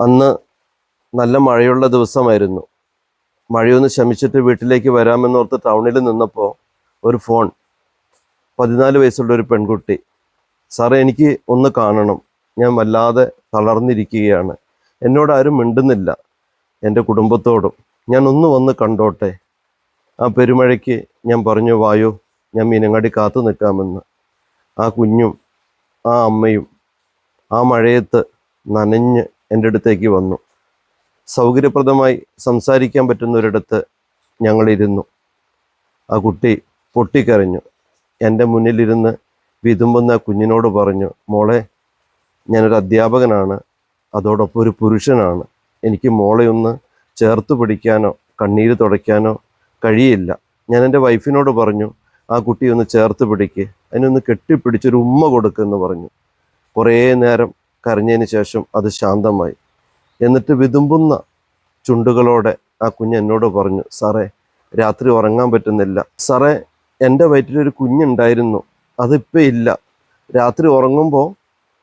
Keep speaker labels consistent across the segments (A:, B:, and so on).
A: അന്ന് നല്ല മഴയുള്ള ദിവസമായിരുന്നു. മഴയൊന്ന് ശമിച്ചിട്ട് വീട്ടിലേക്ക് വരാമെന്നോർത്ത് ടൗണിൽ നിന്നപ്പോൾ ഒരു ഫോൺ. പതിനാല് വയസ്സുള്ള ഒരു പെൺകുട്ടി. സാറേ എനിക്ക് ഒന്ന് കാണണം. ഞാൻ വല്ലാതെ തളർന്നിരിക്കുകയാണ്. എന്നോട് ആരും മിണ്ടുന്നില്ല. എന്റെ കുടുംബത്തോടും. ഞാൻ ഒന്ന് വന്ന് കണ്ടോട്ടെ. ആ പെരുമഴയ്ക്ക് ഞാൻ പറഞ്ഞു വായോ ഞാൻ മീനങ്ങാടി കാത്തു നിൽക്കാമെന്ന്. ആ കുഞ്ഞും ആ അമ്മയും ആ മഴയത്ത് നനഞ്ഞ് എന്റെ അടുത്തേക്ക് വന്നു. സൗകര്യപ്രദമായി സംസാരിക്കാൻ പറ്റുന്നൊരിടത്ത് ഞങ്ങളിരുന്നു. ആ കുട്ടി പൊട്ടിക്കരഞ്ഞു. എന്റെ മുന്നിലിരുന്ന് വിതുമ്പുന്ന കുഞ്ഞിനോട് പറഞ്ഞു മോളെ ഞാനൊരു അധ്യാപകനാണ്. അതോടൊപ്പം ഒരു പുരുഷനാണ്. എനിക്ക് മോളെ ഒന്ന് ചേർത്ത് പിടിക്കാനോ കണ്ണീര് തുടയ്ക്കാനോ കഴിയില്ല. ഞാൻ എന്റെ വൈഫിനോട് പറഞ്ഞു ആ കുട്ടിയൊന്ന് ചേർത്ത് പിടിക്ക്. അതിനൊന്ന് കെട്ടിപ്പിടിച്ചൊരു ഉമ്മ കൊടുക്കുമെന്ന് പറഞ്ഞു. കുറേ നേരം കരഞ്ഞതിന് ശേഷം അത് ശാന്തമായി. എന്നിട്ട് വിതുമ്പുന്ന ചുണ്ടുകളോടെ ആ കുഞ്ഞ് എന്നോട് പറഞ്ഞു സാറേ രാത്രി ഉറങ്ങാൻ പറ്റുന്നില്ല. സാറേ എന്റെ വയറ്റിലൊരു കുഞ്ഞുണ്ടായിരുന്നു. അതിപ്പോൾ ഇല്ല. രാത്രി ഉറങ്ങുമ്പോൾ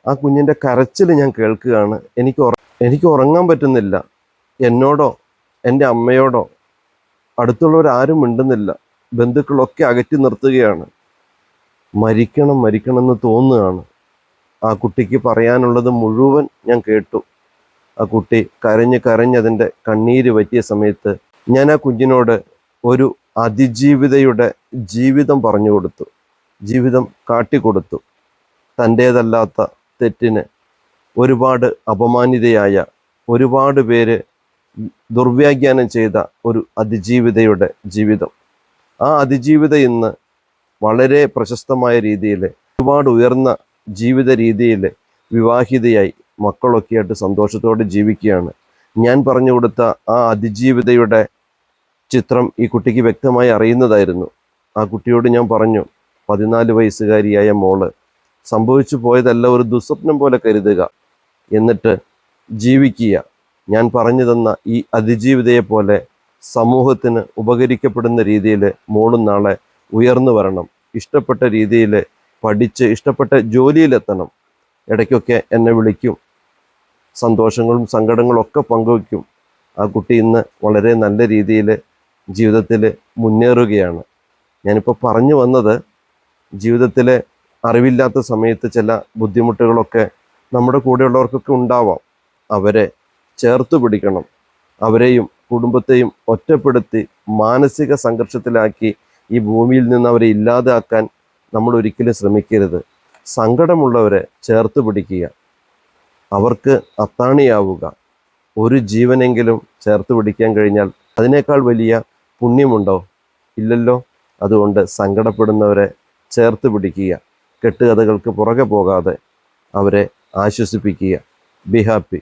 A: ആ കുഞ്ഞിന്റെ കരച്ചിൽ ഞാൻ കേൾക്കുകയാണ്. എനിക്ക് എനിക്ക് ഉറങ്ങാൻ പറ്റുന്നില്ല. എന്നോടോ എന്റെ അമ്മയോടോ അടുത്തുള്ളവരാരും മിണ്ടുന്നില്ല. ബന്ധുക്കളൊക്കെ അകറ്റി നിർത്തുകയാണ്. മരിക്കണം മരിക്കണം എന്ന് തോന്നുകയാണ്. ആ കുട്ടിക്ക് പറയാനുള്ളത് മുഴുവൻ ഞാൻ കേട്ടു. ആ കുട്ടി കരഞ്ഞ് കരഞ്ഞതിന്റെ കണ്ണീര് പറ്റിയ സമയത്ത് ഞാൻ ആ കുഞ്ഞിനോട് ഒരു അതിജീവിതയുടെ ജീവിതം പറഞ്ഞു കൊടുത്തു. ജീവിതം കാട്ടിക്കൊടുത്തു തന്റേതല്ലാത്ത തെറ്റിന് ഒരുപാട് അപമാനിതയായ ഒരുപാട് പേര് ദുർവ്യാഖ്യാനം ചെയ്ത ഒരു അതിജീവിതയുടെ ജീവിതം. ആ അതിജീവിത ഇന്ന് വളരെ പ്രശസ്തമായ രീതിയിൽ ഒരുപാട് ഉയർന്ന ജീവിത രീതിയിൽ വിവാഹിതയായി മക്കളൊക്കെ ആയിട്ട് സന്തോഷത്തോടെ ജീവിക്കുകയാണ്. ഞാൻ പറഞ്ഞു കൊടുത്ത ആ അതിജീവിതയുടെ ചിത്രം ഈ കുട്ടിക്ക് വ്യക്തമായി അറിയുന്നതായിരുന്നു. ആ കുട്ടിയോട് ഞാൻ പറഞ്ഞു പതിനാല് വയസ്സുകാരിയായ മോൾ സംഭവിച്ചു പോയതല്ല ഒരു ദുസ്വപ്നം പോലെ കരുതുക. എന്നിട്ട് ജീവിക്കുക. ഞാൻ പറഞ്ഞു തന്ന ഈ അതിജീവിതയെ പോലെ സമൂഹത്തിന് ഉപകരിക്കപ്പെടുന്ന രീതിയിൽ മോളും നാളെ ഉയർന്നു വരണം. ഇഷ്ടപ്പെട്ട രീതിയിൽ പഠിച്ച് ഇഷ്ടപ്പെട്ട ജോലിയിലെത്തണം. ഇടയ്ക്കൊക്കെ എന്നെ വിളിക്കും. സന്തോഷങ്ങളും സങ്കടങ്ങളും ഒക്കെ പങ്കുവയ്ക്കും. ആ കുട്ടി ഇന്ന് വളരെ നല്ല രീതിയിൽ ജീവിതത്തിൽ മുന്നേറുകയാണ്. ഞാനിപ്പോൾ പറഞ്ഞു വന്നത് ജീവിതത്തിലെ അറിവില്ലാത്ത സമയത്ത് ചില ബുദ്ധിമുട്ടുകളൊക്കെ നമ്മുടെ കൂടെയുള്ളവർക്കൊക്കെ ഉണ്ടാവാം. അവരെ ചേർത്ത് പിടിക്കണം. അവരെയും കുടുംബത്തെയും ഒറ്റപ്പെടുത്തി മാനസിക സംഘർഷത്തിലാക്കി ഈ ഭൂമിയിൽ നിന്ന് അവരെ ഇല്ലാതാക്കാൻ നമ്മൾ ഒരിക്കലും ശ്രമിക്കരുത്. സങ്കടമുള്ളവരെ ചേർത്ത് പിടിക്കുക. അവർക്ക് അത്താണിയാവുക. ഒരു ജീവനെങ്കിലും ചേർത്ത് പിടിക്കാൻ കഴിഞ്ഞാൽ അതിനേക്കാൾ വലിയ പുണ്യമുണ്ടോ? ഇല്ലല്ലോ. അതുകൊണ്ട് സങ്കടപ്പെടുന്നവരെ ചേർത്ത് പിടിക്കുക. കെട്ടുകഥകൾക്ക് പുറകെ പോകാതെ അവരെ ആശ്വസിപ്പിക്കുക. Be happy.